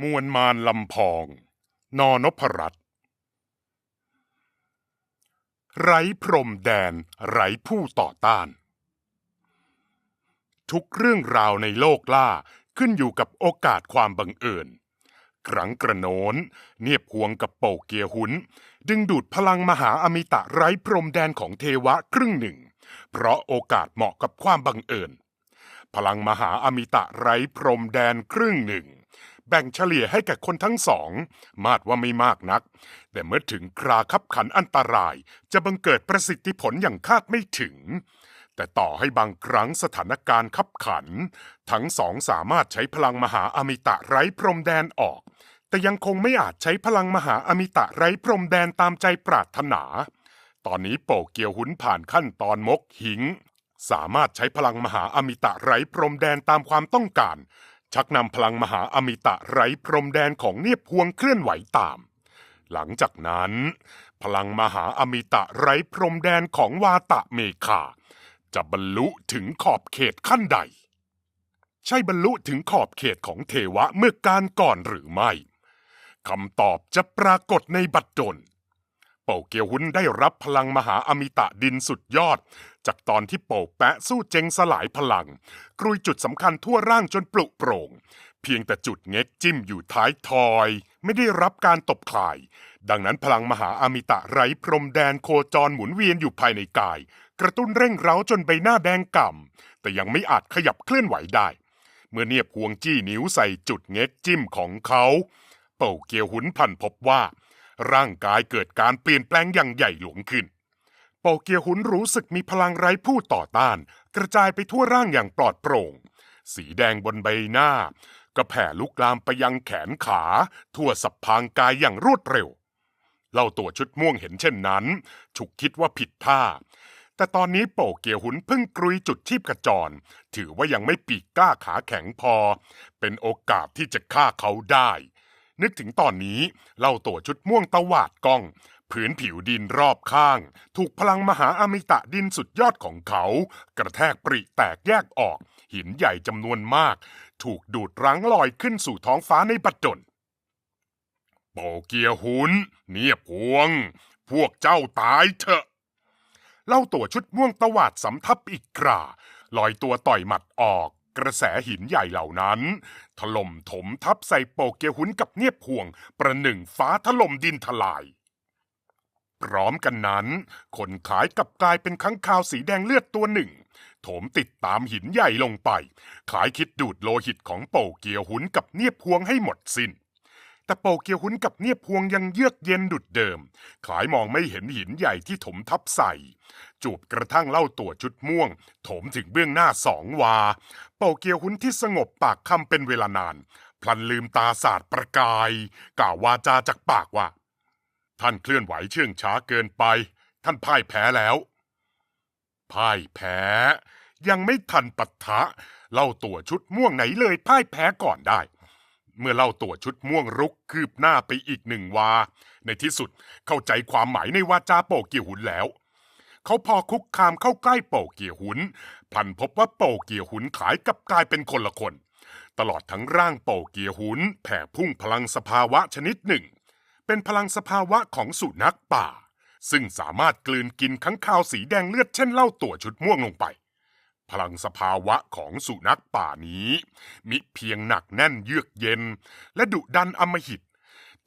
มวลมานลำพอง นอนพรัตน์ไร้พรมแดนไร้ผู้ต่อต้าน ทุกเรื่องราวในโลกล่าขึ้นอยู่กับโอกาสความบังเอิญครั้งกระโนนเนียบหวงกับโปเกียหุน ดึงดูดพลังมหาอมิตะไร้พรมแดนของเทวะครึ่งหนึ่ง เพราะโอกาสเหมาะกับความบังเอิญ พลังมหาอมิตะไร้พรมแดนครึ่งหนึ่ง แบ่งเฉลี่ยให้แก่คนทั้งสอง มาดว่าไม่มากนัก แต่เมื่อถึงคราคับขันอันตราย จะบังเกิดประสิทธิผลอย่างคาดไม่ถึง แต่ต่อให้บางครั้งสถานการณ์คับขัน ทั้งสองสามารถใช้พลังมหาอมิตะไร้พรมแดนออก แต่ยังคงไม่อาจใช้พลังมหาอมิตะไร้พรมแดนตามใจปรารถนา ตอนนี้โปเกียวหุนผ่านขั้นตอนมกหิงสามารถใช้พลังมหาอมิตะไร้พรมแดนตามความต้องการ ชักนำพลังมหาอมิตะไร้พรมแดนของเนียบพวงเคลื่อนไหวตาม หลังจากนั้น พลังมหาอมิตะไร้พรมแดนของวาตะเมคาจะบรรลุถึงขอบเขตขั้นใด ใช่บรรลุถึงขอบเขตของเทวะเมื่อการก่อนหรือไม่คำตอบจะปรากฏในบัดดลเป่าเกียวหุนได้รับพลังมหาอมิตะดินสุดยอด จากตอนที่เป่าแปะสู้เจงสลายพลัง กรุยจุดสำคัญทั่วร่างจนปลุกโปร่ง เพียงแต่จุดเง็กจิ้มอยู่ท้ายทอย ไม่ได้รับการตบคลาย ดังนั้นพลังมหาอมิตะไร้พรมแดนโคจรหมุนเวียนอยู่ภายในกาย กระตุ้นเร่งเร้าจนใบหน้าแดงก่ำแต่ยังไม่อาจขยับเคลื่อนไหวได้ เมื่อเนียบห่วงจี้นิ้วใส่จุดเง็กจิ้มของเขา เป่าเกียวหุนพันพบว่า ร่างกายเกิดการเปลี่ยนแปลงอย่างใหญ่หลวงขึ้น เป่าเกียวหุนรู้สึกมีพลังไร้ผู้ต่อต้าน กระจายไปทั่วร่างอย่างปลอดโปร่ง สีแดงบนใบหน้า ก็แผ่ลุกลามไปยังแขนขา ทั่วสับพางกายอย่างรวดเร็วเล่าตัวชุดม่วงเห็นเช่นนั้น ฉุกคิดว่าผิดท่า แต่ตอนนี้โปเกียวหุนเพิ่งกรุยจุดชีพกระจร ถือว่ายังไม่ปีกกล้าขาแข็งพอ เป็นโอกาสที่จะฆ่าเขาได้ นึกถึงตอนนี้เล่าตัวชุดม่วงตวาดกล้อง ผืนผิวดินรอบข้าง ถูกพลังมหาอมิตะดินสุดยอดของเขา กระแทกปริแตกแยกออก หินใหญ่จำนวนมาก ถูกดูดรั้งลอยขึ้นสู่ท้องฟ้าในบัดดลโปเกียหุนเนียบพวง พวกเจ้าตายเถอะ เล่าตัวชุดม่วงตวาดสำทับอีกคราลอยตัวต่อยหมัดออกกระแสหินใหญ่เหล่านั้น ถล่มถมทับใส่โปเกียหุนกับเนียบพวง ประหนึ่งฟ้าถล่มดินทลาย พร้อมกันนั้น คนขายกลับกลายเป็นค้างคาวสีแดงเลือดตัวหนึ่ง โถมติดตามหินใหญ่ลงไป ขายคิดดูดโลหิตของโปเกียวหุนกับเนียบพวงให้หมดสิน้น แต่โปเกียวหุนกับเนียบพวงยังเยือกเย็นดุดเดิม ขายมองไม่เห็นหินใหญ่ที่ถมทับใส่ จูบกระทั่งเล่าตัวชุดม่วง โถมถึงเบื้องหน้าสองวา โปเกียวหุนที่สงบปากคำเป็นเวลานาน พลันลืมตาสาดประกาย กล่าววาจาจากปากว่า ท่านเคลื่อนไหวเชื่องช้าเกินไป ท่านพ่ายแพ้แล้ว พ่ายแพ้ ยังไม่ทันปัทะเล่าตัวชุดม่วงไหนเลยพ่ายแพ้ก่อนได้ เมื่อเล่าตัวชุดม่วงรุกคืบหน้าไปอีกหนึ่งวา ในที่สุดเข้าใจความหมายในวาจาโปเกียวหุนแล้ว เขาพอคุกคามเข้าใกล้โปเกียวหุน พันพบว่าโปเกียวหุนขายกับกลายเป็นคนละคน ตลอดทั้งร่างโปเกียวหุนแผ่พุ่งพลังสภาวะชนิดหนึ่ง เป็นพลังสภาวะของสุนัขป่า ซึ่งสามารถกลืนกินข้างคาวสีแดงเลือดเช่นเล่าตัวชุดม่วงลงไป พลังสภาวะของสุนัขป่านี้ มิเพียงหนักแน่นเยือกเย็น และดุดันอมหิต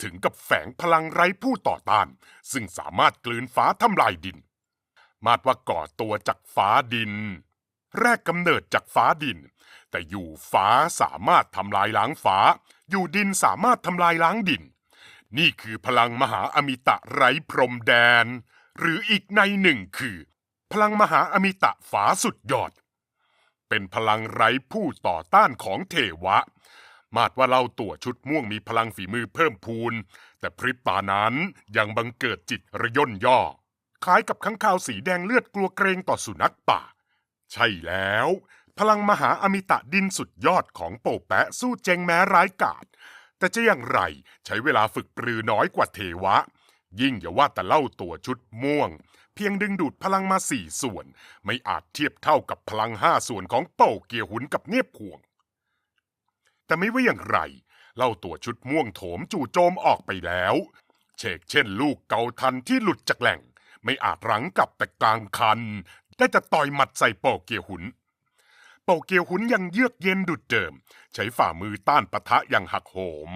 ถึงกับแฝงพลังไร้ผู้ต่อต้าน ซึ่งสามารถกลืนฟ้าทำลายดิน มาดว่าก่อตัวจากฟ้าดิน แรกกำเนิดจากฟ้าดิน แต่อยู่ฟ้าสามารถทำลายล้างฟ้า อยู่ดินสามารถทำลายล้างดิน นี่คือพลังมหาอมิตะไร้พรมแดน หรืออีกในหนึ่งคือ พลังมหาอมิตะฝาสุดยอด เป็นพลังไร้ผู้ต่อต้านของเทวะ มาดว่าเราตัวชุดม่วงมีพลังฝีมือเพิ่มพูน แต่พริบตานั้นยังบังเกิดจิตระย่นย่อ คล้ายกับข้างคาวสีแดงเลือดกลัวเกรงต่อสุนัขป่า ใช่แล้วพลังมหาอมิตะดินสุดยอดของโปแปะสู้เจงแม้ร้ายกาจ แต่จะอย่างไรใช้เวลาฝึกปรือน้อยกว่าเทวะ ยิ่งอย่าว่าแต่เล่าตัวชุดม่วง เพียงดึงดูดพลังมาสี่ส่วน ไม่อาจเทียบเท่ากับพลังห้าส่วนของเป่าเกียหุนกับเนียบพวง แต่ไม่ว่าอย่างไร เล่าตัวชุดม่วงโถมจู่โจมออกไปแล้ว เชกเช่นลูกเกาทันที่หลุดจากแหล่ง ไม่อาจรั้งกลับแต่กลางคัน ได้แต่ต่อยหมัดใส่โปเกียหุน โปเกียวหุนยังเยือกเย็นดุดเดิม ใช้ฝ่ามือต้านปะทะอย่างหักโหม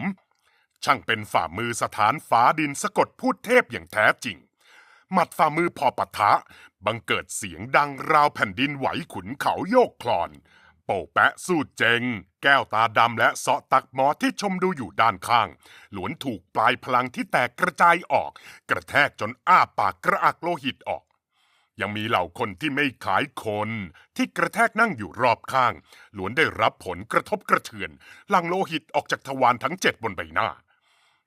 ช่างเป็นฝ่ามือสถานฟ้าดินสะกดพูดเทพอย่างแท้จริง หมัดฝ่ามือพอปะทะ บังเกิดเสียงดังราวแผ่นดินไหวขุนเขาโยกคลอน โปแปะสู้เจง แก้วตาดำและเสาะตักหมอที่ชมดูอยู่ด้านข้าง หลวนถูกปลายพลังที่แตกกระจายออก กระแทกจนอ้าปากกระอักโลหิตออก ยังมีเหล่าคนที่ไม่ขายคน ที่กระแทกนั่งอยู่รอบข้างหลวนได้รับผลกระทบกระเทือนหลังโลหิตออกจากทวารทั้งเจ็ดบนใบหน้า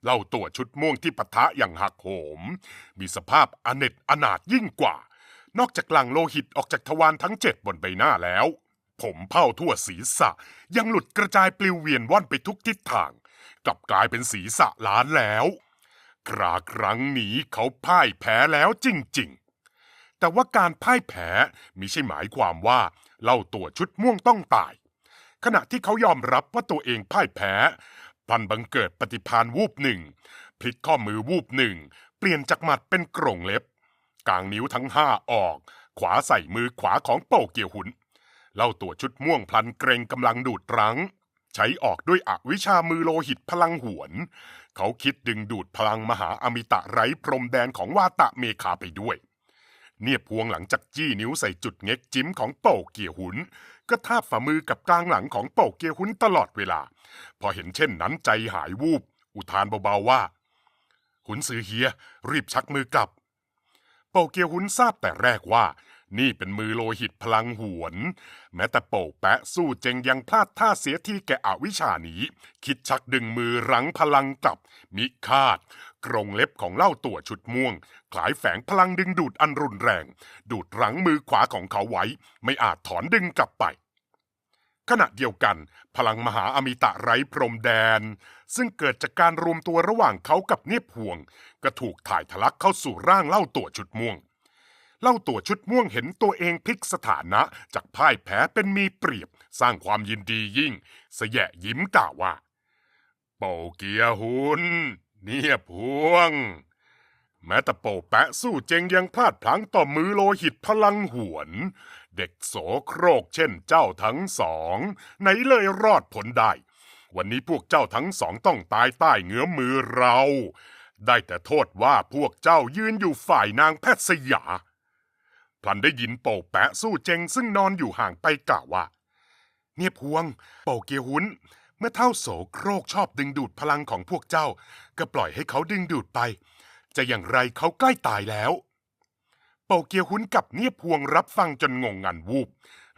เล่าตัวชุดม่วงที่ปะทะอย่างหักโหม มีสภาพอเนจอนาถยิ่งกว่า นอกจากหลังโลหิตออกจากทวารทั้งเจ็ดบนใบหน้าแล้ว ผมเผ้าทั่วศีรษะ ยังหลุดกระจายปลิวเวียนว่อนไปทุกทิศทาง กลับกลายเป็นศีรษะล้านแล้ว คราครั้งนี้เขาพ่ายแพ้แล้วจริงๆ แต่ว่าการพ่ายแพ้มิใช่หมายความว่าเล่าตัวชุดม่วงต้องตาย ขณะที่เขายอมรับว่าตัวเองพ่ายแพ้พลันบังเกิดปฏิพานวูบหนึ่งพลิกข้อมือวูบหนึ่งเปลี่ยนจากหมัดเป็นกรงเล็บกางนิ้วทั้งห้าออก ขวาใส่มือขวาของโปเกียวหุนเล่าตัวชุดม่วงพลันเกรงกำลังดูดรั้ง ใช้ออกด้วยอวิชามือโลหิตพลังหวน เขาคิดดึงดูดพลังมหาอมิตะไร้พรมแดนของวาตะเมคาไปด้วย เนียบพวงหลังจากจี้นิ้วใส่จุดเง็กจิ้มของโป่เกียหุน ก็ทาบฝ่ามือกับกลางหลังของโป่เกียหุนตลอดเวลา พอเห็นเช่นนั้นใจหายวูบ อุทานเบาๆว่า หุนซือเฮีย รีบชักมือกลับโป่เกียหุนทราบแต่แรกว่า นี่เป็นมือโลหิตพลังหวน แม้แต่โป่แปะสู้เจงยังพลาดท่าเสียทีแกอวิชานี้ คิดชักดึงมือรั้งพลังกลับ มิคาด กรงเล็บของเล่าตัวชุดม่วง คล้ายแฝงพลังดึงดูดอันรุนแรง ดูดรั้งมือขวาของเขาไว้ ไม่อาจถอนดึงกลับไป ขณะเดียวกัน พลังมหาอมิตะไร้พรมแดน ซึ่งเกิดจากการรวมตัวระหว่างเขากับเนียบห่วง ก็ถูกถ่ายทะลักเข้าสู่ร่างเล่าตัวชุดม่วงเล่าตัวชุดม่วงเห็นตัวเองพลิกสถานะ จากพ่ายแพ้เป็นมีเปรียบ สร้างความยินดียิ่งเสยะยิ้มกล่าวว่าโปเกียหุน เนียพวง แม้แต่โปแปะสู้เจงยังพลาดพลั้งต่อมือโลหิตพลังหวน เด็กโสโครกเช่นเจ้าทั้งสอง ไหนเลยรอดผลได้ วันนี้พวกเจ้าทั้งสองต้องตายใต้เงื้อมือเรา ได้แต่โทษว่าพวกเจ้ายืนอยู่ฝ่ายนางแพทย์สยาพลันได้ยินโปแปะสู้เจงซึ่งนอนอยู่ห่างไปกล่าวว่า เนี่ยพวง โป่เกียหุน มื่อเท่าโสโครกชอบดึงดูดพลังของพวกเจ้า ก็ปล่อยให้เขาดึงดูดไป จะอย่างไรเขาใกล้ตายแล้วโปเกียวหุนกับเนียบพวงรับฟังจนงงงันวูบ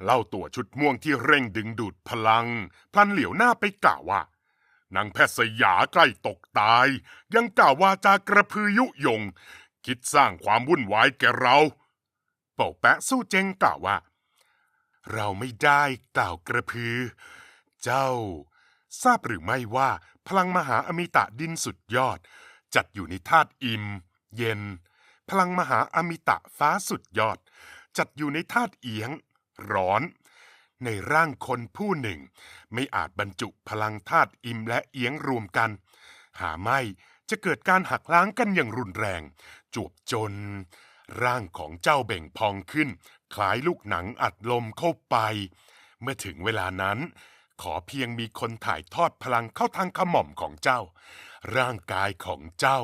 เล่าตัวชุดม่วงที่เร่งดึงดูดพลัง พลันเหลียวหน้าไปกล่าวว่านางแพทย์สยาใกล้ตกตาย ยังกล่าวว่าจากระพือยุยง คิดสร้างความวุ่นวายแก่เรา เป่าแปะสู้เจงกล่าวว่า เราไม่ได้กล่าวกระพือ เจ้า ทราบหรือไม่ว่าพลังมหาอมิตะดินสุดยอด จัดอยู่ในธาตุอิม เย็น พลังมหาอมิตะฟ้าสุดยอด จัดอยู่ในธาตุเอียง ร้อน ในร่างคนผู้หนึ่ง ไม่อาจบรรจุพลังธาตุอิมและเอียงรวมกัน หาไม่จะเกิดการหักล้างกันอย่างรุนแรง จวบจน ร่างของเจ้าเบ่งพองขึ้น คล้ายลูกหนังอัดลมเข้าไป เมื่อถึงเวลานั้น ขอเพียงมีคนถ่ายทอดพลังเข้าทางขม่อมของเจ้า ร่างกายของเจ้า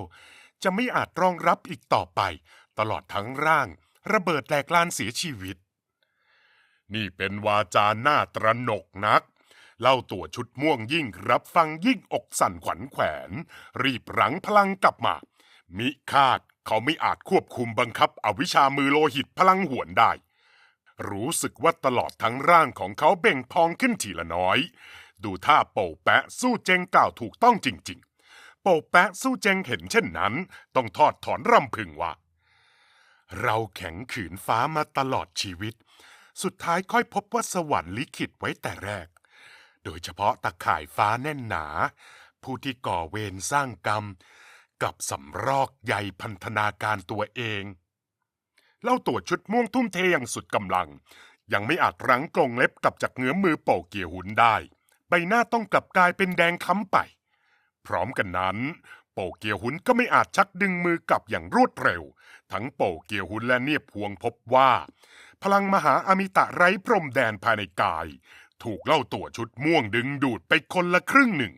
จะไม่อาจรองรับอีกต่อไป ตลอดทั้งร่าง ระเบิดแหลกลานเสียชีวิต นี่เป็นวาจาหน้าตระหนกนัก เล่าตัวชุดม่วงยิ่งรับฟังยิ่งอกสั่นขวัญแขวน รีบรั้งพลังกลับมา มิคาดเขาไม่อาจควบคุมบังคับอวิชามือโลหิตพลังหวนได้ รู้สึกว่าตลอดทั้งร่างของเขาเบ่งพองขึ้นทีละน้อย ดูท่าโป่แปะสู้เจงกล่าวถูกต้องจริงๆโป่แปะสู้เจงเห็นเช่นนั้น ต้องทอดถอนรำพึงว่า เราแข็งขืนฟ้ามาตลอดชีวิต สุดท้ายค่อยพบว่าสวรรค์ลิขิตไว้แต่แรก โดยเฉพาะตะข่ายฟ้าแน่นหนา ผู้ที่ก่อเวรสร้างกรรม กับสำรอกใยพันธนาการตัวเอง เล่าตัวชุดม่วงทุ่มเทอย่างสุดกำลัง ยังไม่อาจรั้งกรงเล็บกลับจากเงื้อมือโป่เกียวหุนได้ ใบหน้าต้องกลับกลายเป็นแดงค้ำไป พร้อมกันนั้น โปเกียวหุนก็ไม่อาจชักดึงมือกลับอย่างรวดเร็ว ทั้งโปเกียวหุนและเนียบพวงพบว่า พลังมหาอมิตะไร้พรมแดนภายในกาย ถูกเล่าตัวชุดม่วงดึงดูดไปคนละครึ่งหนึ่ง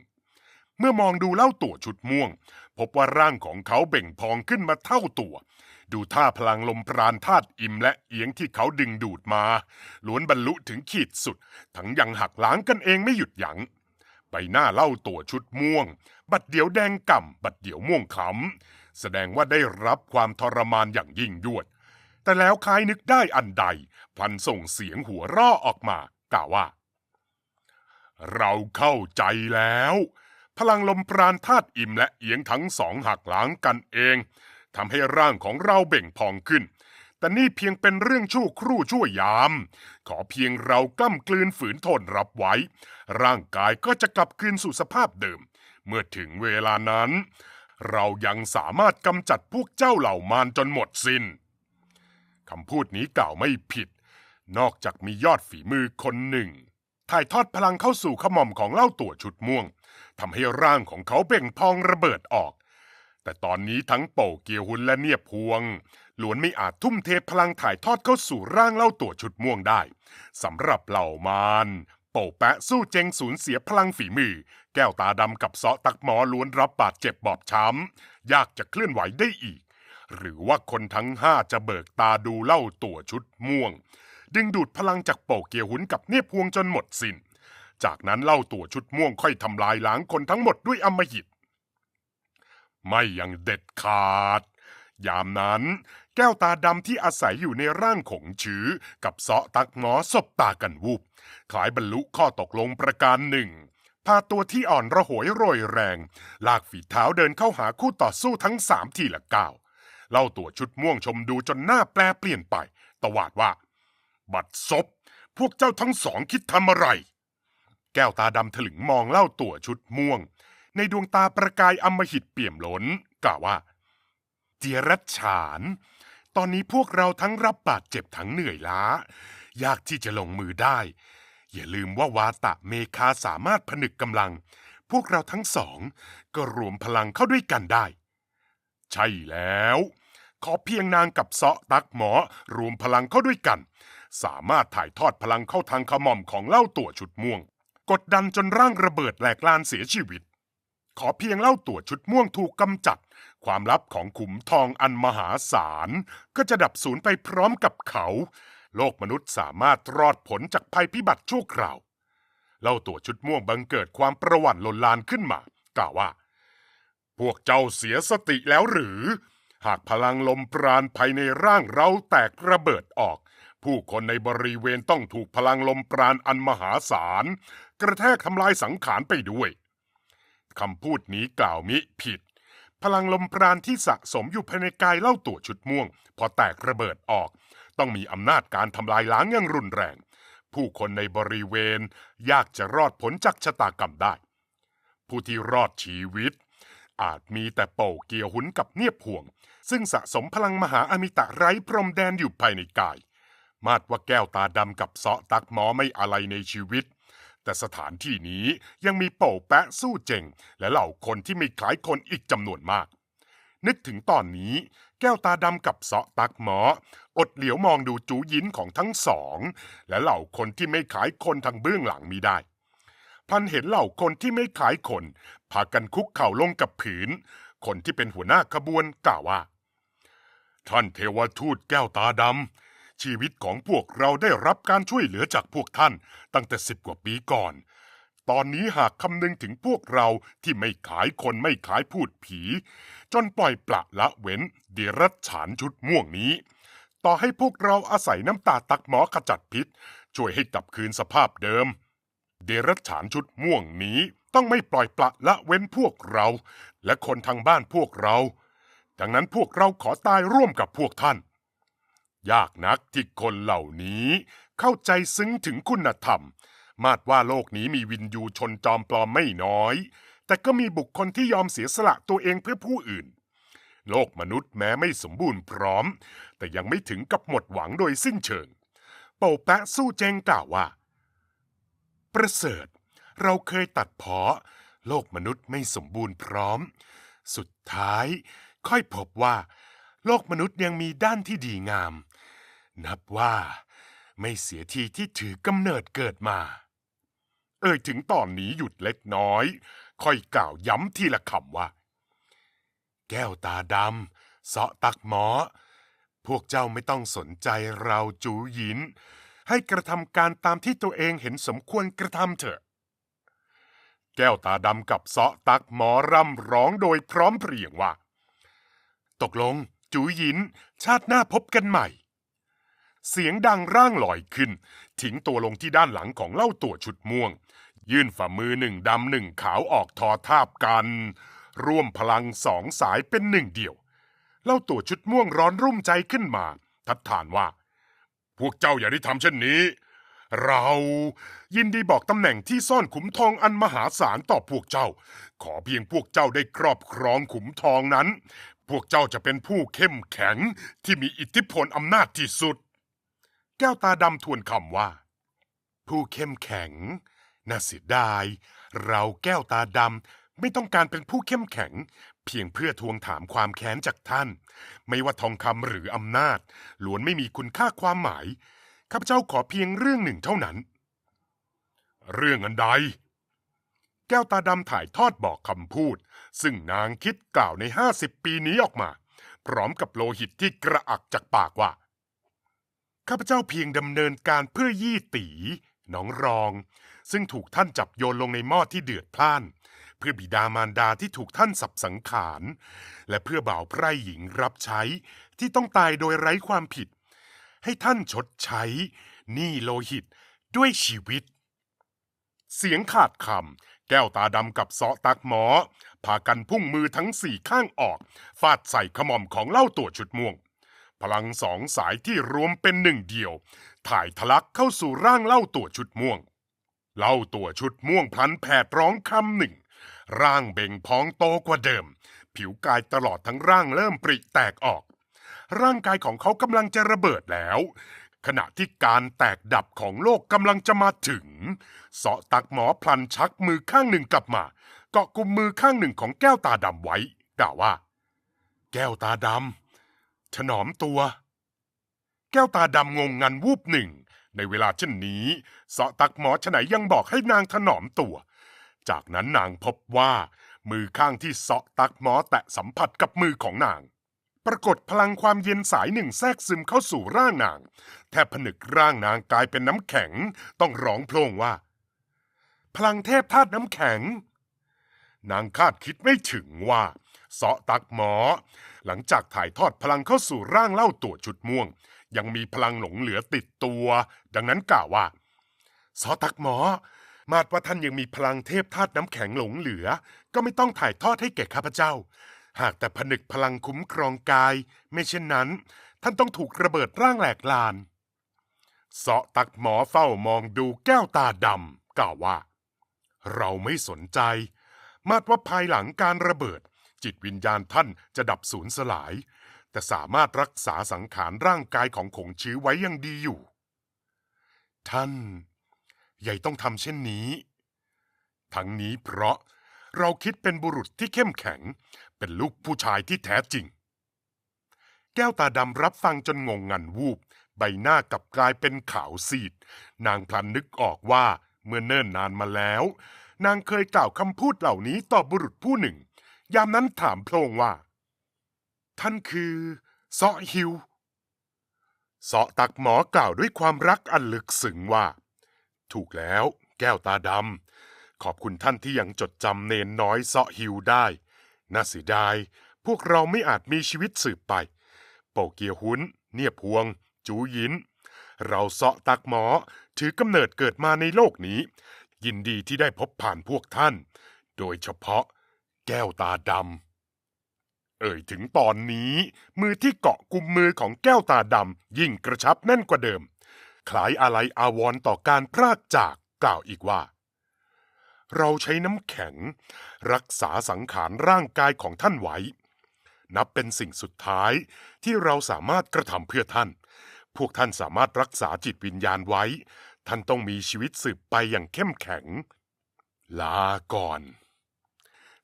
เมื่อมองดูเล่าตัวชุดม่วง พบว่าร่างของเขาเบ่งพองขึ้นมาเท่าตัว ดูท่าพลังลมปราณธาตุอิมและเอียงที่เขาดึงดูดมา ล้วนบรรลุถึงขีดสุด ทั้งยังหักล้างกันเองไม่หยุดหยัง้งใบหน้าเล่าตัวชุดม่วง บัดเดี๋ยวแดงก่ำบัดเดี๋ยวม่วงขำแสดงว่าได้รับความทรมานอย่างยิ่งยวด แต่แล้วคายนึกได้อันใดพลันส่งเสียงหัวราะออกมากล่าวว่า เราเข้าใจแล้ว พลังลมปราณธาตุอิ่มและเอียงทั้งสองหักล้างกันเอง ทำให้ร่างของเราเบ่งพองขึ้น แต่นี่เพียงเป็นเรื่องชั่วครู่ชั่วยาม ขอเพียงเรากล้ำกลืนฝืนทนรับไว้ ร่างกายก็จะกลับคืนสู่สภาพเดิม เมื่อถึงเวลานั้น เรายังสามารถกำจัดพวกเจ้าเหล่ามารจนหมดสิน้นคำพูดนี้กล่าวไม่ผิด นอกจากมียอดฝีมือคนหนึ่งถ่ายทอดพลังเข้าสู่ขมอมของเล่าตัวชุดม่วงทำให้ร่างของเขาเบ่งพองระเบิดออก แต่ตอนนี้ทั้งโป่เกียวหุนและเนียบพวงล้วนไม่อาจทุ่มเทพลังถ่ายทอดเข้าสู่ร่างเล่าตัวชุดม่วงได้สำหรับเหล่ามารโป่แปะสู้เจงสูญเสียพลังฝีมือ แก้วตาดำกับเซาะตักหมอล้วนรับบาดเจ็บบอบช้ำ ยากจะเคลื่อนไหวได้อีก หรือว่าคนทั้งห้าจะเบิกตาดูเล่าตัวชุดม่วง ดึงดูดพลังจากโป่เกียวหุนกับเนียบพวงจนหมดสิน้น จากนั้นเล่าตัวชุดม่วงค่อยทำลายล้างคนทั้งหมดด้วยอมหิต ไม่อยังเด็ดขาด ยามนั้นแก้วตาดำที่อาศัยอยู่ในร่างของชือกับเซาะตักหมอสบตากันวูบคล้ายบรรลุข้อตกลงประการหนึ่ง พาตัวที่อ่อนระหวยโรยแรง ลากฝีเท้าเดินเข้าหาคู่ต่อสู้ทั้งสามทีละก้าวเล่าตัวชุดม่วงชมดูจนหน้าแปลเปลี่ยนไป ตวาดว่า บัดซบ พวกเจ้าทั้งสองคิดทำอะไร แก้วตาดำถลึงมองเล่าตัวชุดม่วง ในดวงตาประกายอมหิตเปี่ยมล้น กล่าวว่า เจรัชฉาน ตอนนี้พวกเราทั้งรับบาดเจ็บทั้งเหนื่อยล้า ยากที่จะลงมือได้ อย่าลืมว่าวาตะเมคาสามารถผนึกกำลัง พวกเราทั้งสอง ก็รวมพลังเข้าด้วยกันได้ ใช่แล้ว ขอเพียงนางกับเซาะตักหมอรวมพลังเข้าด้วยกัน สามารถถ่ายทอดพลังเข้าทางขมอมของเล่าตัวชุดม่วง กดดันจนร่างระเบิดแหลกลานเสียชีวิต ขอเพียงเล่าตัวชุดม่วงถูกกำจัด ความลับของขุมทองอันมหาศาล ก็จะดับสูญไปพร้อมกับเขา โลกมนุษย์สามารถรอดผลจากภัยพิบัติชั่วคราว เล่าตัวชุดม่วงบังเกิดความประวัติลนลานขึ้นมากล่าวว่า พวกเจ้าเสียสติแล้วหรือ หากพลังลมปราณภายในร่างเราแตกระเบิดออก ผู้คนในบริเวณต้องถูกพลังลมปราณอันมหาศาล กระแทกทำลายสังขารไปด้วย คำพูดนี้กล่าวมิผิด พลังลมปราณที่สะสมอยู่ภายในกายเล่าตัวชุดม่วง พอแตกระเบิดออก ต้องมีอำนาจการทำลายล้างอย่างรุนแรง ผู้คนในบริเวณ ยากจะรอดผลจากชะตากรรมได้ ผู้ที่รอดชีวิต อาจมีแต่เป่าเกียวหุนกับเนียบห่วง ซึ่งสะสมพลังมหาอมิตะไร้พรมแดนอยู่ภายในกาย มาดว่าแก้วตาดำกับเซาะตักหมอไม่อะไรในชีวิต แต่สถานที่นี้ยังมีเป่าแปะสู้เจงและเหล่าคนที่ไม่คล้ายคนอีกจำนวนมาก นึกถึงตอนนี้ แก้วตาดำกับเซาะตักหมอ อดเหลียวมองดูจูยินของทั้งสอง และเหล่าคนที่ไม่ขายคนทางเบื้องหลังมีได้ พันเห็นเหล่าคนที่ไม่ขายคนพากันคุกเข่าลงกับผืน คนที่เป็นหัวหน้าขบวนกล่าวว่า ท่านเทวทูตแก้วตาดำ ชีวิตของพวกเราได้รับการช่วยเหลือจากพวกท่านตั้งแต่สิบกว่าปีก่อน ตอนนี้หากคำนึงถึงพวกเราที่ไม่ขายคนไม่ขายพูดผี จนปล่อยปละละเว้นเดรัจฉานชุดม่วงนี้ ต่อให้พวกเราอาศัยน้ำตาตักหมอขจัดพิษ ช่วยให้กลับคืนสภาพเดิม เดรัจฉานชุดม่วงนี้ต้องไม่ปล่อยปละละเว้นพวกเรา และคนทางบ้านพวกเรา ดังนั้นพวกเราขอตายร่วมกับพวกท่าน ยากนักที่คนเหล่านี้เข้าใจซึ้งถึงคุณธรรม มาดว่าโลกนี้มีวินยูชนจอมปลอมไม่น้อย แต่ก็มีบุคคลที่ยอมเสียสละตัวเองเพื่อผู้อื่น โลกมนุษย์แม้ไม่สมบูรณ์พร้อม แต่ยังไม่ถึงกับหมดหวังโดยสิ้นเชิง เป่าแปะสู้เจงกล่าวว่า ประเสริฐ เราเคยตัดเพาะ โลกมนุษย์ไม่สมบูรณ์พร้อม สุดท้าย ค่อยพบว่า โลกมนุษย์ยังมีด้านที่ดีงาม นับว่าไม่เสียทีที่ถือกำเนิดเกิดมา เอ่ยถึงตอนนี้หยุดเล็กน้อย ค่อยกล่าวย้ำทีละคำว่า แก้วตาดำเสาะตักหมอ พวกเจ้าไม่ต้องสนใจเราจูหยิน ให้กระทำการตามที่ตัวเองเห็นสมควรกระทำเถอะ แก้วตาดำกับเสาะตักหมอร่ำร้องโดยพร้อมเพรียงว่า ตกลงจูหยินชาติหน้าพบกันใหม่ เสียงดังร่างลอยขึ้น ทิ้งตัวลงที่ด้านหลังของเล่าตัวชุดม่วง ยื่นฝ่ามือหนึ่งดำหนึ่งขาวออกทอทาบกัน ร่วมพลังสองสายเป็นหนึ่งเดียว เล่าตัวชุดม่วงร้อนรุ่มใจขึ้นมา ทัดทานว่า พวกเจ้าอย่าได้ทำเช่นนี้ เรายินดีบอกตำแหน่งที่ซ่อนขุมทองอันมหาศาลต่อพวกเจ้า ขอเพียงพวกเจ้าได้ครอบครองขุมทองนั้น พวกเจ้าจะเป็นผู้เข้มแข็งที่มีอิทธิพลอำนาจที่สุด แก้วตาดำทวนคำว่า ผู้เข้มแข็ง น่าเสียดาย เราแก้วตาดำไม่ต้องการเป็นผู้เข้มแข็ง เพียงเพื่อทวงถามความแค้นจากท่าน ไม่ว่าทองคำหรืออำนาจล้วนไม่มีคุณค่าความหมายข้าพเจ้าขอเพียงเรื่องหนึ่งเท่านั้น เรื่องอันใด แก้วตาดำถ่ายทอดบอกคำพูด ซึ่งนางคิดกล่าวในห้าสิบปีนี้ออกมา พร้อมกับโลหิตที่กระอักจากปากว่า ข้าพเจ้าเพียงดำเนินการเพื่อยี่ตีน้องรอง ซึ่งถูกท่านจับโยนลงในหม้อที่เดือดพล่าน เพื่อบิดามารดาที่ถูกท่านสับสังขาร และเพื่อบ่าวไพร่หญิงรับใช้ที่ต้องตายโดยไร้ความผิด ให้ท่านชดใช้หนี้โลหิตด้วยชีวิต เสียงขาดคำแก้วตาดำกับเสาะตักหมอพากันพุ่งมือทั้งสี่ข้างออก ฟาดใส่ขมอมของเล่าตัวชุดม่วง พลังสองสายที่รวมเป็นหนึ่งเดียว ถ่ายทะลักเข้าสู่ร่างเล่าตัวชุดม่วง เล่าตัวชุดม่วงพลันแผดร้องคำหนึ่ง ร่างเบ่งพองโตกว่าเดิม ผิวกายตลอดทั้งร่างเริ่มปริแตกออก ร่างกายของเขากำลังจะระเบิดแล้ว ขณะที่การแตกดับของโลกกำลังจะมาถึง เสาะตักหมอพลันชักมือข้างหนึ่งกลับมา เกาะกุมมือข้างหนึ่งของแก้วตาดำไว้กล่าวว่า แก้วตาดำ ถนอมตัว แก้วตาดำงงงันวูบหนึ่ง ในเวลาเช่นนี้เสาะตักหมอฉไหนยังบอกให้นางถนอมตัว จากนั้นนางพบว่ามือข้างที่เสาะตักหมอแตะสัมผัสกับมือของนาง ปรากฏพลังความเย็นสายหนึ่งแทรกซึมเข้าสู่ร่างนาง แทบผนึกร่างนางกลายเป็นน้ำแข็ง ต้องร้องโพลงว่า พลังเทพธาตุน้ำแข็ง นางคาดคิดไม่ถึงว่าเสาะตักหมอ หลังจากถ่ายทอดพลังเข้าสู่ร่างเล่าตัวชุดม่วง ยังมีพลังหลงเหลือติดตัว ดังนั้นกล่าวว่าเสาะตักหมอ มาดว่าท่านยังมีพลังเทพธาตุน้ำแข็งหลงเหลือ ก็ไม่ต้องถ่ายทอดให้แก่ข้าพเจ้า หากแต่ผนึกพลังคุ้มครองกาย ไม่เช่นนั้น ท่านต้องถูกระเบิดร่างแหลกลานเสาะตักหมอเฝ้ามองดูแก้วตาดำกล่าวว่า เราไม่สนใจ มาดว่าภายหลังการระเบิด จิตวิญญาณท่านจะดับสูญสลาย แต่สามารถรักษาสังขารร่างกายของขงชื้อไว้ยังดีอยู่ ท่าน ใหญ่ต้องทำเช่นนี้ ทั้งนี้เพราะเราคิดเป็นบุรุษที่เข้มแข็ง เป็นลูกผู้ชายที่แท้จริง แก้วตาดำรับฟังจนงงงันวูบ ใบหน้ากลับกลายเป็นขาวซีด นางพลันนึกออกว่าเมื่อเนิ่นนานมาแล้ว นางเคยกล่าวคำพูดเหล่านี้ต่อบุรุษผู้หนึ่ง ยามนั้นถามโพลงว่า ท่านคือเซาะฮิวเซาะตักหมอกล่าวด้วยความรักอันลึกซึ้งว่า ถูกแล้วแก้วตาดำขอบคุณท่านที่ยังจดจำเนนน้อยเซาะฮิวได้ น่าเสียดาย พวกเราไม่อาจมีชีวิตสืบไป โปเกียวหุน เนียพวง จูยิน เราเซาะตักหมอถือกำเนิดเกิดมาในโลกนี้ ยินดีที่ได้พบผ่านพวกท่าน โดยเฉพาะ แก้วตาดำ เอ่ยถึงตอนนี้ มือที่เกาะกุมมือของแก้วตาดำยิ่งกระชับแน่นกว่าเดิม คล้ายอะไรอาวรต่อการพรากจากกล่าวอีกว่า เราใช้น้ำแข็ง รักษาสังขารร่างกายของท่านไว้ นับเป็นสิ่งสุดท้ายที่เราสามารถกระทำเพื่อท่าน พวกท่านสามารถรักษาจิตวิญญาณไว้ ท่านต้องมีชีวิตสืบไปอย่างเข้มแข็ง ลาก่อน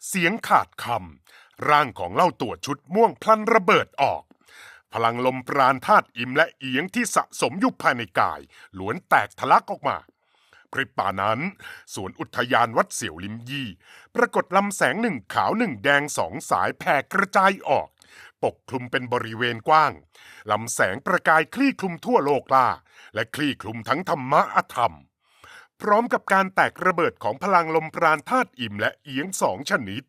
เสียงขาดคำร่างของเล่าตัวชุดม่วงพลันระเบิดออก พลังลมปราณธาตุอิมและเอียงที่สะสมอยู่ภายในกาย ล้วนแตกทะลักออกมาพริบตานั้นสวนอุทยานวัดเสี่ยวลิมยี่ ปรากฏลำแสงหนึ่งขาวหนึ่งแดงสองสายแผ่กระจายออก ปกคลุมเป็นบริเวณกว้างลำแสงประกายคลี่คลุมทั่วโลกล่า และคลี่คลุมทั้งธรรมะอธรรม พร้อมกับการแตกระเบิดของพลังลมปราณธาตุอิ่มและเอียงสองชนิด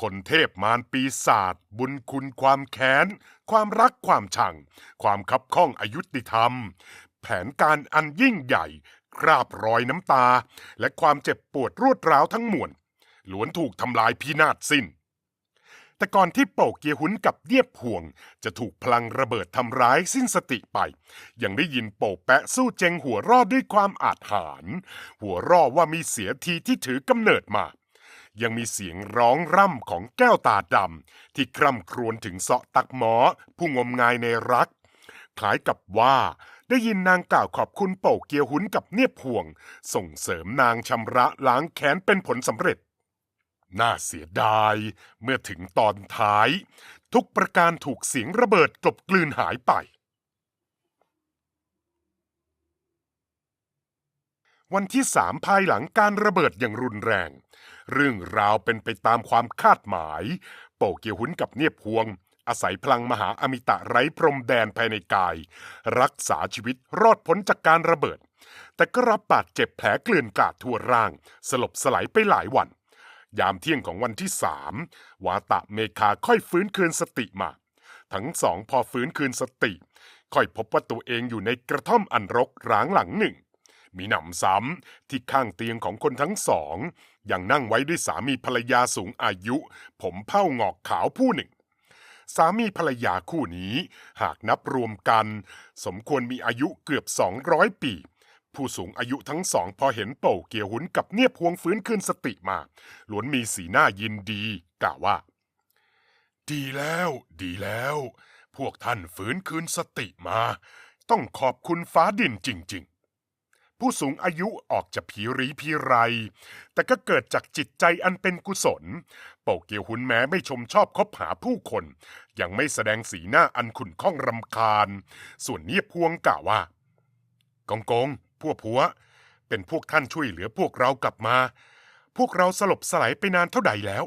คนเทพมารปีศาจบุญคุณความแค้น ความรักความชัง ความคับข้องอายุติธรรม แผนการอันยิ่งใหญ่ คราบรอยน้ำตา และความเจ็บปวดรวดร้าวทั้งมวลล้วนถูกทำลายพินาศสิ้น แต่ก่อนที่โปกเกียหุนกับเดียบห่วง จะถูกพลังระเบิดทำร้ายสิ้นสติไป ยังได้ยินโปแปะสู้เจงหัวรอดด้วยความอาจหาร หัวรอว่ามีเสียทีที่ถือกำเนิดมา ยังมีเสียงร้องร่ำของแก้วตาดำที่คร่ำครวญถึงเสาะตักหมอ ผู้งมงายในรักคล้ายกับว่าได้ยินนางกล่าวขอบคุณโป่เกียวหุนกับเนียบห่วง ส่งเสริมนางชำระล้างแค้นเป็นผลสำเร็จ น่าเสียดาย เมื่อถึงตอนท้าย ทุกประการถูกเสียงระเบิดกลบกลืนหายไป วันที่สามภายหลังการระเบิดอย่างรุนแรง เรื่องราวเป็นไปตามความคาดหมาย โปเกียวหุนกับเนียบพวง อาศัยพลังมหาอมิตะไร้พรมแดนภายในกาย รักษาชีวิตรอดพ้นจากการระเบิด แต่ก็รับบาดเจ็บแผลเกลื่อนกลาดทั่วร่าง สลบสลายไปหลายวัน ยามเที่ยงของวันที่สามวาตะเมคาค่อยฟื้นคืนสติมา ทั้งสองพอฟื้นคืนสติ ค่อยพบว่าตัวเองอยู่ในกระท่อมอันรกร้างหลังหนึ่ง มีหนำซ้ำที่ข้างเตียงของคนทั้งสองยังนั่งไว้ด้วยสามีภรรยาสูงอายุ ผมเผ้างอกขาวผู้หนึ่ง สามีภรรยาคู่นี้ หากนับรวมกัน สมควรมีอายุเกือบ 200 ปี ผู้สูงอายุทั้งสองพอเห็นเป่าเกียวหุนกับเนียบพวงฟื้นคืนสติมา ล้วนมีสีหน้ายินดีกล่าวว่า ดีแล้ว ดีแล้ว พวกท่านฟื้นคืนสติมา ต้องขอบคุณฟ้าดินจริง ๆผู้สูงอายุออกจะผีรีผีไร แต่ก็เกิดจากจิตใจอันเป็นกุศล เป่าเกียวหุนแม้ไม่ชมชอบคบหาผู้คน ยังไม่แสดงสีหน้าอันขุ่นข้องรำคาญ ส่วนเนียบพวงกล่าวว่ากงกง พวกผัว เป็นพวกท่านช่วยเหลือพวกเรากลับมา พวกเราสลบสลายไปนานเท่าใดแล้ว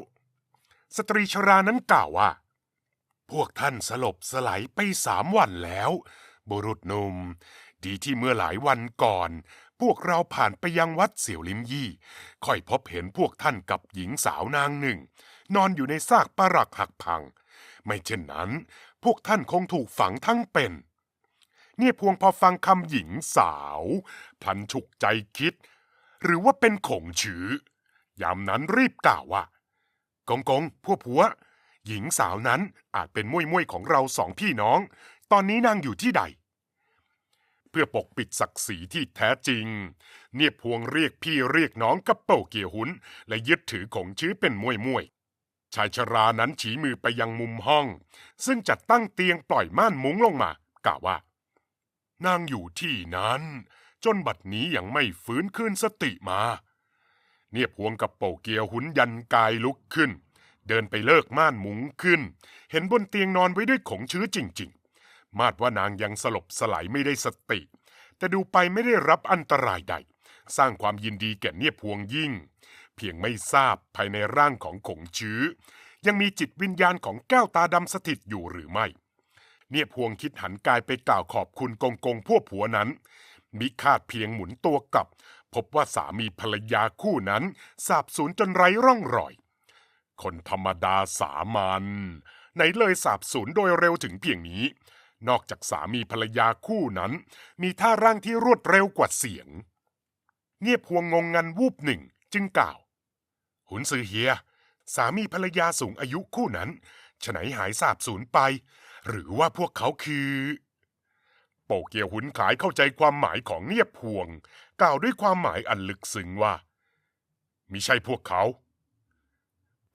สตรีชรานั้นกล่าวว่า พวกท่านสลบสลายไปสามวันแล้ว บุรุษหนุ่ม ดีที่เมื่อหลายวันก่อน พวกเราผ่านไปยังวัดเสี่ยวลิมยี่ ค่อยพบเห็นพวกท่านกับหญิงสาวนางหนึ่ง นอนอยู่ในซากปรักหักพัง ไม่เช่นนั้น พวกท่านคงถูกฝังทั้งเป็น เนี่ยพวงพอฟังคำหญิงสาว พลันฉุกใจคิด หรือว่าเป็นขงชือยามนั้นรีบกล่าวว่ากงกงพวกผัว หญิงสาวนั้นอาจเป็นมุยมุยของเราสองพี่น้อง ตอนนี้นางอยู่ที่ใด เพื่อปกปิดศักดิ์ศรีที่แท้จริง เนี่ยพวงเรียกพี่เรียกน้องกับเป่าเกียวหุน และยึดถือของชื้อเป็นมวยมวยชายชรานั้นฉีมือไปยังมุมห้อง ซึ่งจัดตั้งเตียงปล่อยม่านมุ้งลงมากล่าวว่า นางอยู่ที่นั้น จนบัดนี้ยังไม่ฟื้นคืนสติมา เนียบพวงกับเป่าเกียวหุนยันกายลุกขึ้น เดินไปเลิกม่านมุงขึ้น เห็นบนเตียงนอนไว้ด้วยของชื้อจริง ๆ มาดว่านางยังสลบสลายไม่ได้สติ แต่ดูไปไม่ได้รับอันตรายใด สร้างความยินดีแก่เนียบพวงยิ่ง เพียงไม่ทราบภายในร่างของขงชื้อ ยังมีจิตวิญญาณของแก้วตาดำสถิตอยู่หรือไม่ เนี่ยพวงคิดหันกายไปกล่าวขอบคุณกงกงพวกผัวนั้น มิคาดเพียงหมุนตัวกลับ พบว่าสามีภรรยาคู่นั้นสาบสูญจนไร้ร่องรอย คนธรรมดาสามัญไหนเลยสาบสูญโดยเร็วถึงเพียงนี้ นอกจากสามีภรรยาคู่นั้น มีท่าร่างที่รวดเร็วกว่าเสียง เงียบพวงงงงันวูบหนึ่งจึงกล่าว หุนซือเฮีย สามีภรรยาสูงอายุคู่นั้นฉไหนหายสาบสูญไป หรือว่าพวกเขาคือ โปเกียวหุนขายเข้าใจความหมายของเงียบพวง กล่าวด้วยความหมายอันลึกซึ้งว่ามิใช่พวกเขา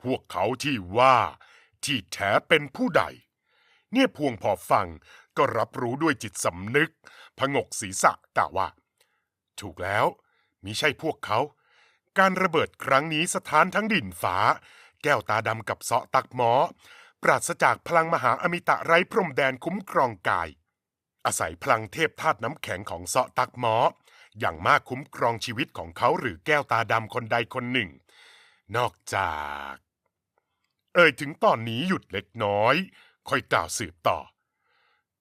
พวกเขาที่ว่าที่แท้เป็นผู้ใด เนี่ยพวงพอฟังก็รับรู้ด้วยจิตสำนึก พงกศีรษะกล่าวว่า ถูกแล้วมิใช่พวกเขา การระเบิดครั้งนี้สถานทั้งดินฟ้า แก้วตาดำกับเซาะตักหมอ ปราศจากพลังมหาอมิตะไร้พรมแดนคุ้มครองกาย อาศัยพลังเทพธาตุน้ำแข็งของเซาะตักหมอ อย่างมากคุ้มครองชีวิตของเขาหรือแก้วตาดำคนใดคนหนึ่ง นอกจาก เอ่ยถึงตอนนี้หยุดเล็กน้อย ค่อยกล่าวสืบต่อ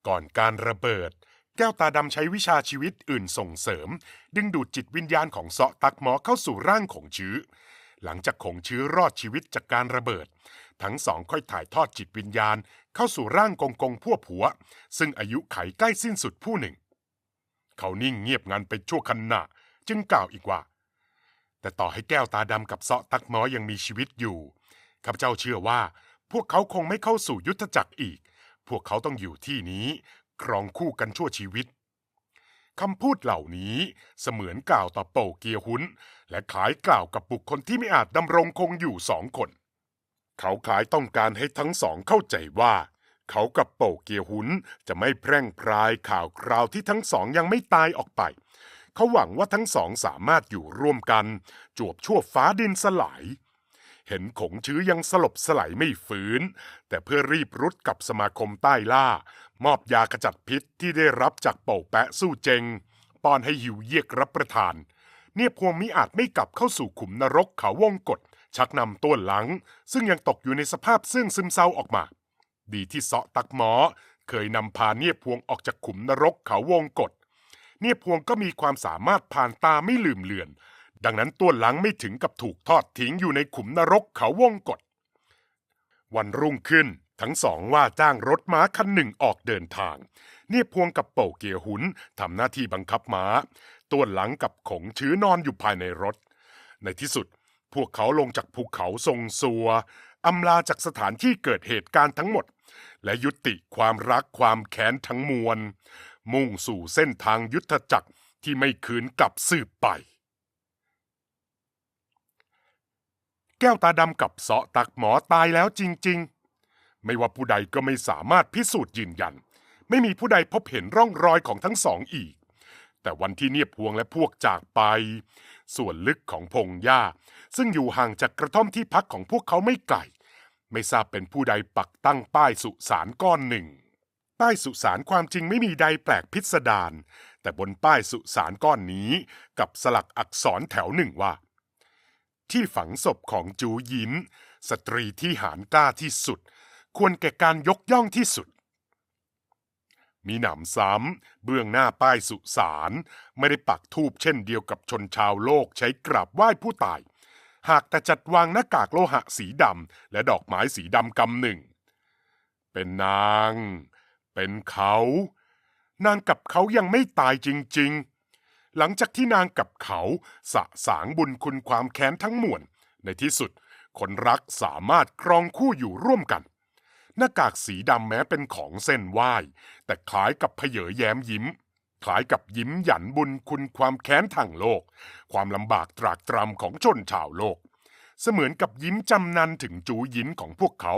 ก่อนการระเบิด แก้วตาดำใช้วิชาชีวิตอื่นส่งเสริม ดึงดูดจิตวิญญาณของเซาะตักหมอเข้าสู่ร่างของชื้อหลังจากของชื้อรอดชีวิตจากการระเบิด ทั้งสองค่อยถ่ายทอดจิตวิญญาณ เข้าสู่ร่างกงกงพวกผัว ซึ่งอายุไขใกล้สิ้นสุดผู้หนึ่ง เขานิ่งเงียบงันไปชั่วขณะจึงกล่าวอีกว่า แต่ต่อให้แก้วตาดำกับเซาะตักหมอยังมีชีวิตอยู่ข้าพเจ้าเชื่อว่า พวกเขาคงไม่เข้าสู่ยุทธจักรอีก พวกเขาต้องอยู่ที่นี้ครองคู่กันชั่วชีวิตคำพูดเหล่านี้เสมือนกล่าวต่อเป่าเกียหุนและคล้ายกล่าวกับบุคคลที่ไม่อาจดำรงคงอยู่สองคน เขาคล้ายต้องการให้ทั้งสองเข้าใจว่า เขากับเป่เกียหุนจะไม่แพร่งพรายข่าวคราวที่ทั้งสองยังไม่ตายออกไป เขาหวังว่าทั้งสองสามารถอยู่ร่วมกัน จวบชั่วฟ้าดินสลาย เห็นขงชื้อยังสลบสลายไม่ฟื้น แต่เพื่อรีบรุดกับสมาคมใต้ล่า มอบยากระจัดพิษที่ได้รับจากเป่าแปะสู้เจงป้อนให้หิวเยียกรับประทาน เนี่ยพวงมิอาจไม่กลับเข้าสู่ขุมนรกเขาวงกฏ ชักนำต้วนหลัง ซึ่งยังตกอยู่ในสภาพเสื่งซึมเศร้าออกมา ดีที่เสาะตักหมอ เคยนำพาเนี่ยพวงออกจากขุมนรกเขาวงกฏเนี่ยพวงก็มีความสามารถผ่านตาไม่ลืมเลือน ดังนั้นต้วนหลังไม่ถึงกับถูกทอดทิ้งอยู่ในขุมนรกเขาวงกฏวันรุ่งขึ้นทั้งสองว่าจ้างรถม้าคันหนึ่งออกเดินทาง เนี่ยพวงกับเป่าเกียหุนทำหน้าที่บังคับม้าต้วนหลังกับขงชื้อนอนอยู่ภายในรถ ในที่สุด วกเขาลงจากภูเขาทรงสัวอำลาจากสถานที่เกิดเหตุการณ์ทั้งหมด และยุติความรักความแค้นทั้งมวล มุ่งสู่เส้นทางยุทธจักรที่ไม่คืนกลับสืบไป แก้วตาดำกับเสาะตักหมอตายแล้วจริง ๆ ไม่ว่าผู้ใดก็ไม่สามารถพิสูจน์ยืนยัน ไม่มีผู้ใดพบเห็นร่องรอยของทั้งสองอีก แต่วันที่เนียบพวงและพวกจากไป ส่วนลึกของพงหญ้า ซึ่งอยู่ห่างจากกระท่อมที่พักของพวกเขาไม่ไกล ไม่ทราบเป็นผู้ใดปักตั้งป้ายสุสานก้อนหนึ่ง ป้ายสุสานความจริงไม่มีใดแปลกพิสดารแต่บนป้ายสุสานก้อนนี้ กับสลักอักษรแถวหนึ่งว่า ที่ฝังศพของจูยินสตรีที่หารกล้าที่สุด ควรแก่การยกย่องที่สุดมีหนำซ้ำเบื้องหน้าป้ายสุสาน ไม่ได้ปักทูบเช่นเดียวกับชนชาวโลกใช้กราบไหว้ผู้ตาย หากแต่จัดวางหน้ากากโลหะสีดำและดอกไม้สีดำกำหนึ่ง เป็นนาง เป็นเขา นางกับเขายังไม่ตายจริง ๆ หลังจากที่นางกับเขาสะสางบุญคุณความแค้นทั้งมวล ในที่สุด คนรักสามารถครองคู่อยู่ร่วมกัน หน้ากากสีดำแม้เป็นของเส้นไหว้แต่คล้ายกับเพเยอแย้มยิ้ม คล้ายกับยิ้มหยันบุญคุณความแค้นทางโลก ความลำบากตรากตรำของชนชาวโลก เสมือนกับยิ้มจำนันถึงจูยินของพวกเขา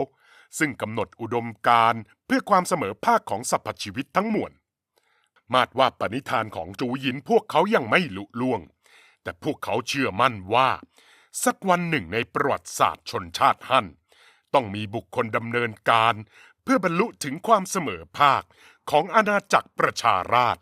ซึ่งกำหนดอุดมการเพื่อความเสมอภาคของสรรพชีวิตทั้งมวลมาดว่าปณิธานของจูยินพวกเขายังไม่ลุล่วง แต่พวกเขาเชื่อมั่นว่า สักวันหนึ่งในประวัติศาสตร์ชนชาติฮั่น ต้องมีบุคคลดำเนินการ เพื่อบรรลุถึงความเสมอภาคของอาณาจักรประชาราษ